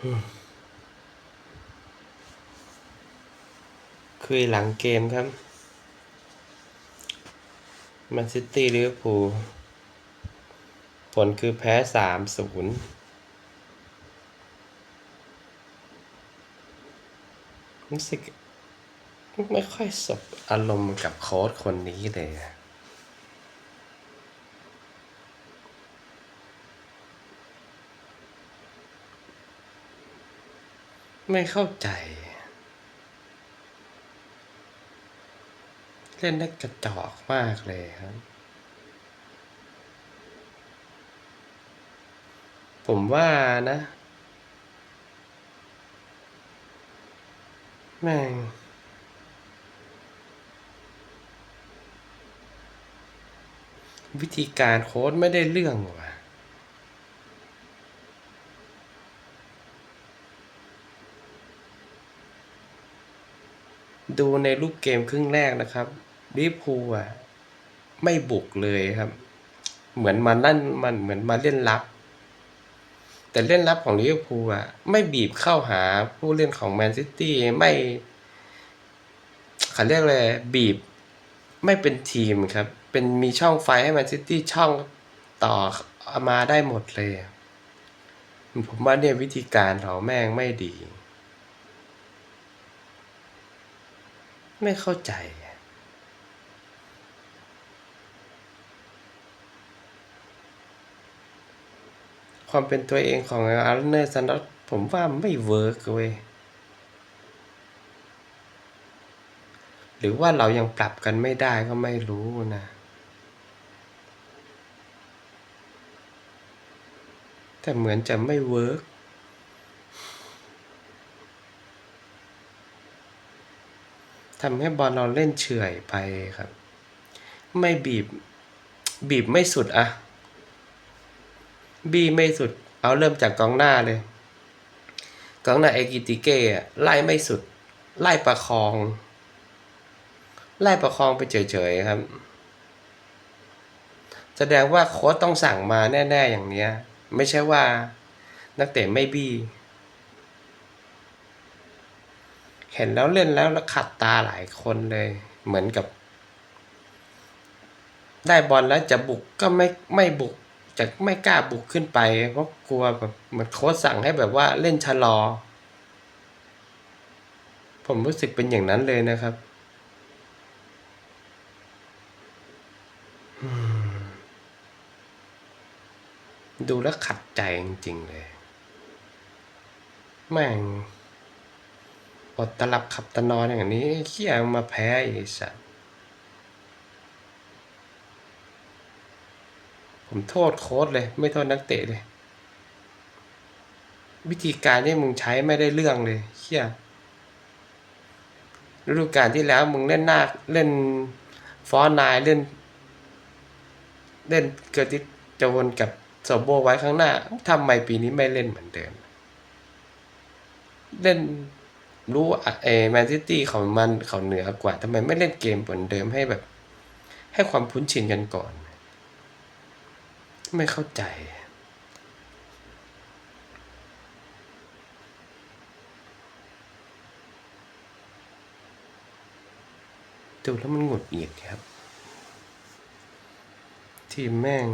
คุยหลังเกมครับแมนซิตี้ลิเวอร์พูลผลคือแพ้สามศูนย์รู้สึกไม่ค่อยสบอารมณ์กับโค้ชคนนี้เลย ไม่เข้าใจ เล่นได้กระจอกมากเลยครับ ผมว่านะ แม่งวิธีการโค้ดไม่ได้เรื่องว่ะ ดูในรูปเกมครึ่งแรกนะครับลิเวอร์พูลอะไม่บุกเลยครับ เหมือนมานั่นมันเหมือนมาเล่นรับ แต่เล่นรับของลิเวอร์พูลอะไม่บีบเข้าหาผู้เล่นของแมนซิตี้ไม่เขาเรียกเลยบีบไม่เป็นทีมครับ เป็นมีช่องไฟให้แมนซิตี้ช่องต่อมาได้หมดเลย ผมว่าเนี่ยวิธีการเขาแม่งไม่ดี ไม่เข้าใจ ความเป็นตัวเองของอาร์เนอร์ซันดอสผมว่าไม่เวิร์กเว้ยหรือว่าเรายังปรับกันไม่ได้ก็ไม่รู้นะแต่เหมือนจะไม่เวิร์ก ทำให้บอลเราเล่นเฉื่อยไปครับ ไม่บีบ บีบไม่สุดอะบีไม่สุด เอาเริ่มจากกองหน้าเลย กองหน้าเอกิติเก้ไล่ไม่สุด ไล่ประคอง ไล่ประคองไปเฉยๆครับ แสดงว่าโค้ชต้องสั่งมาแน่ ๆ อย่างเนี้ย ไม่ใช่ว่านักเตะไม่บี้ เห็นแล้วเล่นแล้วแล้วขัดตาหลายคนเลย เหมือนกับ ได้บอลแล้วจะบุกก็ไม่ไม่บุก จะไม่กล้าบุกขึ้นไป เพราะกลัวแบบเหมือนโค้ชสั่งให้แบบว่าเล่นชะลอ ผมรู้สึกเป็นอย่างนั้นเลยนะครับดูแล้วขัดใจจริงๆเลย แม่ง อดตลับขับตะนอนอย่างนี้เขี้ยมาแพ้อีสัตว์ผมโทษโค้ดเลย ไม่โทษนักเตะเลย วิธีการที่มึงใช้ไม่ได้เรื่องเลยเขี้ยฤดูกาลที่แล้วมึงเล่นหน้าเล่นฟอนนายเล่น เล่นเกิดที่จะวนกับโซโบไว้ข้างหน้าทำไมปีนี้ไม่เล่นเหมือนเดิม เล่น รู้อะเอแมนซิตี้เขามันเขาเหนือกว่าทำไมไม่เล่นเกมเหมือนเดิมให้แบบ ให้ความคุ้นชินกันก่อน ไม่เข้าใจดูแล้วมันหงุดหงิดครับ ทีมแม่ง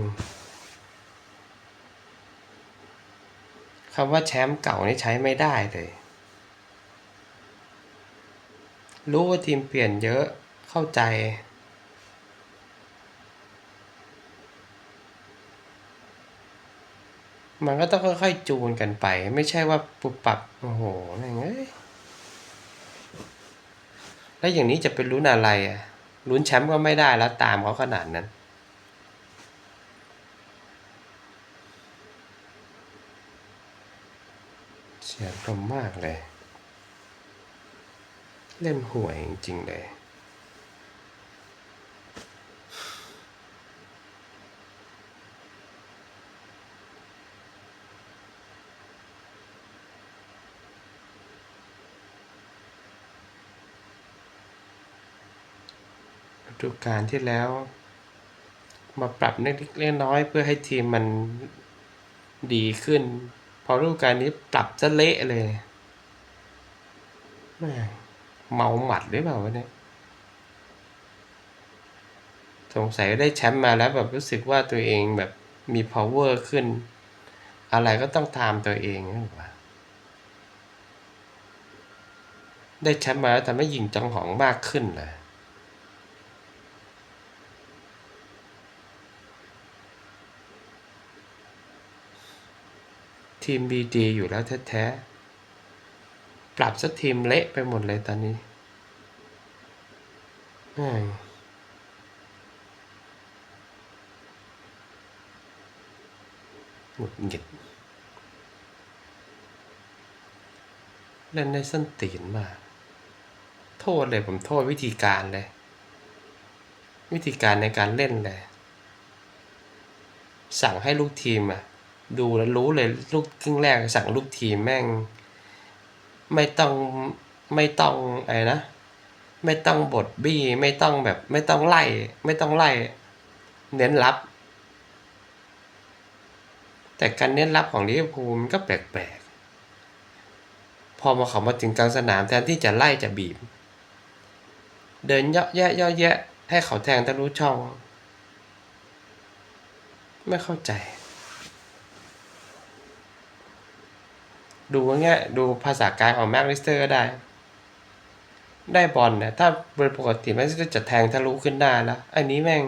คำว่าแชมป์เก่านี่ใช้ไม่ได้เลย รู้ว่าทีมเปลี่ยนเยอะเข้าใจ มันก็ต้องค่อยๆจูนกันไป ไม่ใช่ว่าปุบปับโอ้โหอะไรเงี้ยแล้วอย่างนี้จะเป็นลุ้นอะไรอะลุ้นแชมป์ก็ไม่ได้แล้วตามเขาขนาดนั้นเสียงลมมากเลย เล่นห่วยจริงๆเลยฤดูกาลที่แล้ว มาปรับเล็กๆน้อยๆเพื่อให้ทีมมันดีขึ้น พอฤดูกาลนี้ปรับจะเละเลยแม่ เมาหมัดหรือเปล่าวะเนี่ยสงสัยได้แชมป์มาแล้วแบบรู้สึกว่าตัวเองแบบมี power ขึ้น อะไรก็ต้องตามตัวเองหรือเปล่าได้แชมป์มาแล้วทำให้ยิงจังหองมากขึ้นเลยทีมบีดีอยู่แล้วแท้ๆ ปรับสักทีมเละไปหมดเลยตอนนี้หงุดหงิดเล่นได้ส้นตีนมาก โทษเลยผมโทษวิธีการเลย วิธีการในการเล่นเลย สั่งให้ลูกทีมอะดูแล้วรู้เลยลูกครึ่งแรกสั่งลูกทีมแม่ง ไม่ต้องไม่ต้องอะไรนะ ไม่ต้องบทบี้ ไม่ต้องแบบ ไม่ต้องไล่ ไม่ต้องไล่ เน้นรับ แต่การเน้นรับของลิเวอร์พูลมันก็แปลกๆ พอมาเขามาถึงกลางสนามแทนที่จะไล่จะบีบ เดินเยาะแยะเยาะแยะ ให้เขาแทงทะลุช่อง ไม่เข้าใจ ดูง่ายดูภาษากายของแม็กลิสเตอร์ก็ได้ ได้บอลเนี่ยถ้าโดยปกติแม็กลิสเตอร์จะแทงทะลุขึ้นได้แล้วอันนี้แม่ง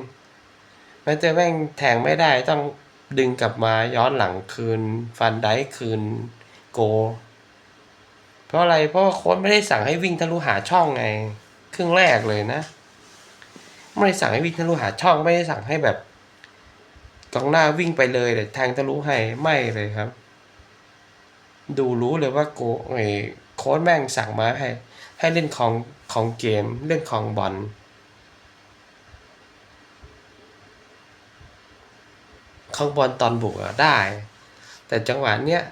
แม็กลิสเตอร์แม่งแทงไม่ได้ต้องดึงกลับมาย้อนหลังคืน ฟันได้คืนโก เพราะอะไรเพราะว่าโค้ชไม่ได้สั่งให้วิ่งทะลุหาช่องไง ครึ่งแรกเลยนะ ไม่ได้สั่งให้วิ่งทะลุหาช่องไม่ได้สั่งให้แบบกองหน้าวิ่งไปเลยแต่แทงทะลุให้ไม่เลยครับ ดูรู้เลยว่าโกไอ้โค้ชแม่งสั่งมาให้ ให้เล่นของของเกมเล่นของบอลของบอลตอนบุกอะได้ แต่จังหวะเนี้ย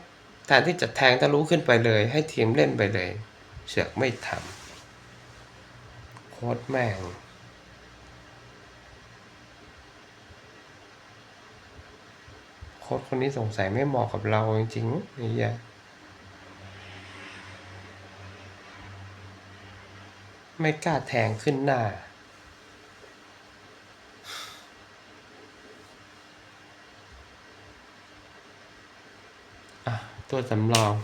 แทนที่จะแทงทะลุขึ้นไปเลย ให้ทีมเล่นไปเลย เสือกไม่ทำโค้ชแม่งโค้ชคนนี้สงสัยไม่เหมาะกับเราจริงๆไอ้เหี้ย ไม่กล้าแทงขึ้นหน้า ตัวสำรอง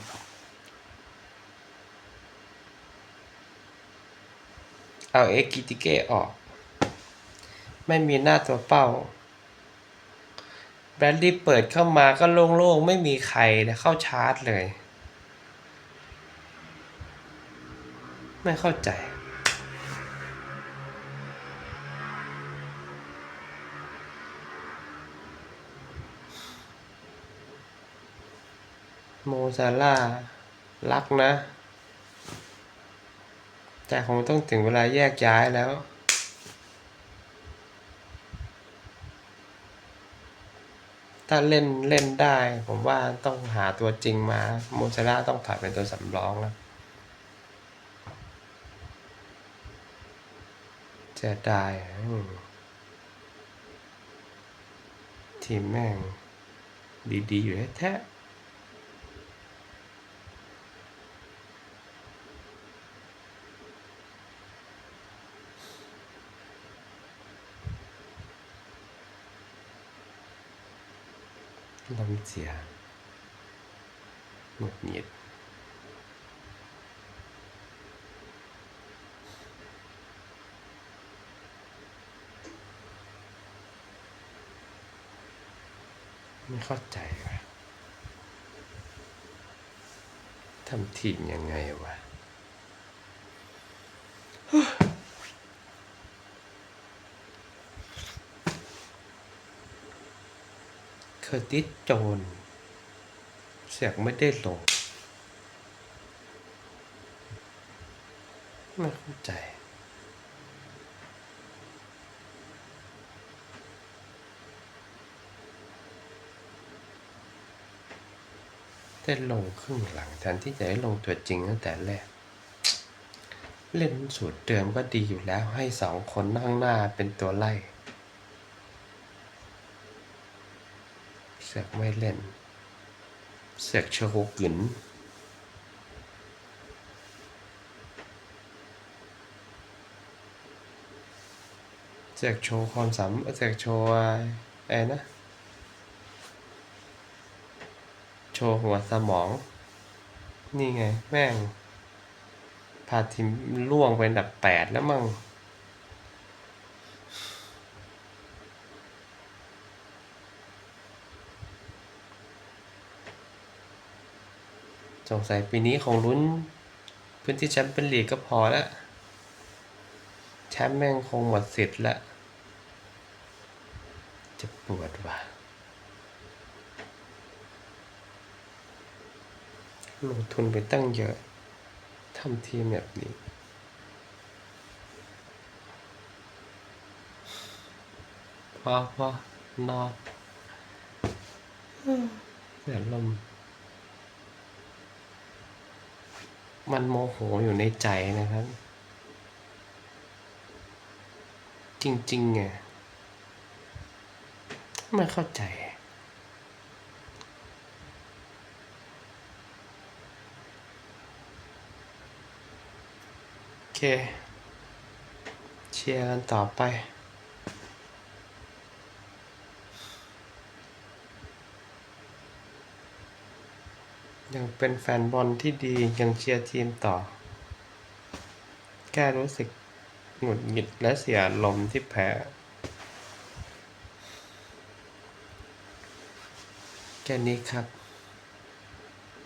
เอาเอ็กกิติเกออก ไม่มีหน้าตัวเป้า แบรดลีย์เปิดเข้ามาก็โล่งๆ ไม่มีใครนะเข้าชาร์จเลย ไม่เข้าใจ โมซาล่ารักนะ แต่คงต้องถึงเวลาแยกย้ายแล้ว ถ้าเล่นเล่นได้ ผมว่าต้องหาตัวจริงมา โมซาล่าต้องถอยเป็นตัวสำรองแล้วเจะได้ทีมแม่งดี ๆ อยู่แท้ๆ ลมเสียหงุดหงิดไม่เข้าใจว่ะทำทีมยังไงวะ เค อร์ติสโจน เสียงไม่ได้ลง ไม่เข้าใจได้ลงครึ่งหลังแทนที่จะได้ลงตัวจริงตั้งแต่แรก เล่นสูตรเดิมก็ดีอยู่แล้วให้สองคนนั่งหน้าเป็นตัวไล่ เสกไม่เล่นเสกโชโฮกึนเสกโชว์ความสามเสกโชว์อะไรนะ โชว์หัวสมอง นี่ไง แม่งพาทีมล่วงไปอันดับแปดแล้วมั่ง สงสัยปีนี้คงลุ้น พื้นที่แชมป์เป็นลีกก็พอแล้วแชมป์แม่งคงหมดสิทธิ์แล้วจะปวดว่ะลงทุนไปตั้งเยอะทำทีมแบบนี้พอพอนอนเสียลมณ์ มันโมโหอยู่ในใจนะครับ จริงๆไงไม่เข้าใจ โอเค เชียร์กันต่อไป ยังเป็นแฟนบอลที่ดียังเชียร์ทีมต่อ แค่รู้สึกหงุดหงิดและเสียลมที่แพ้ แค่นี้ครับ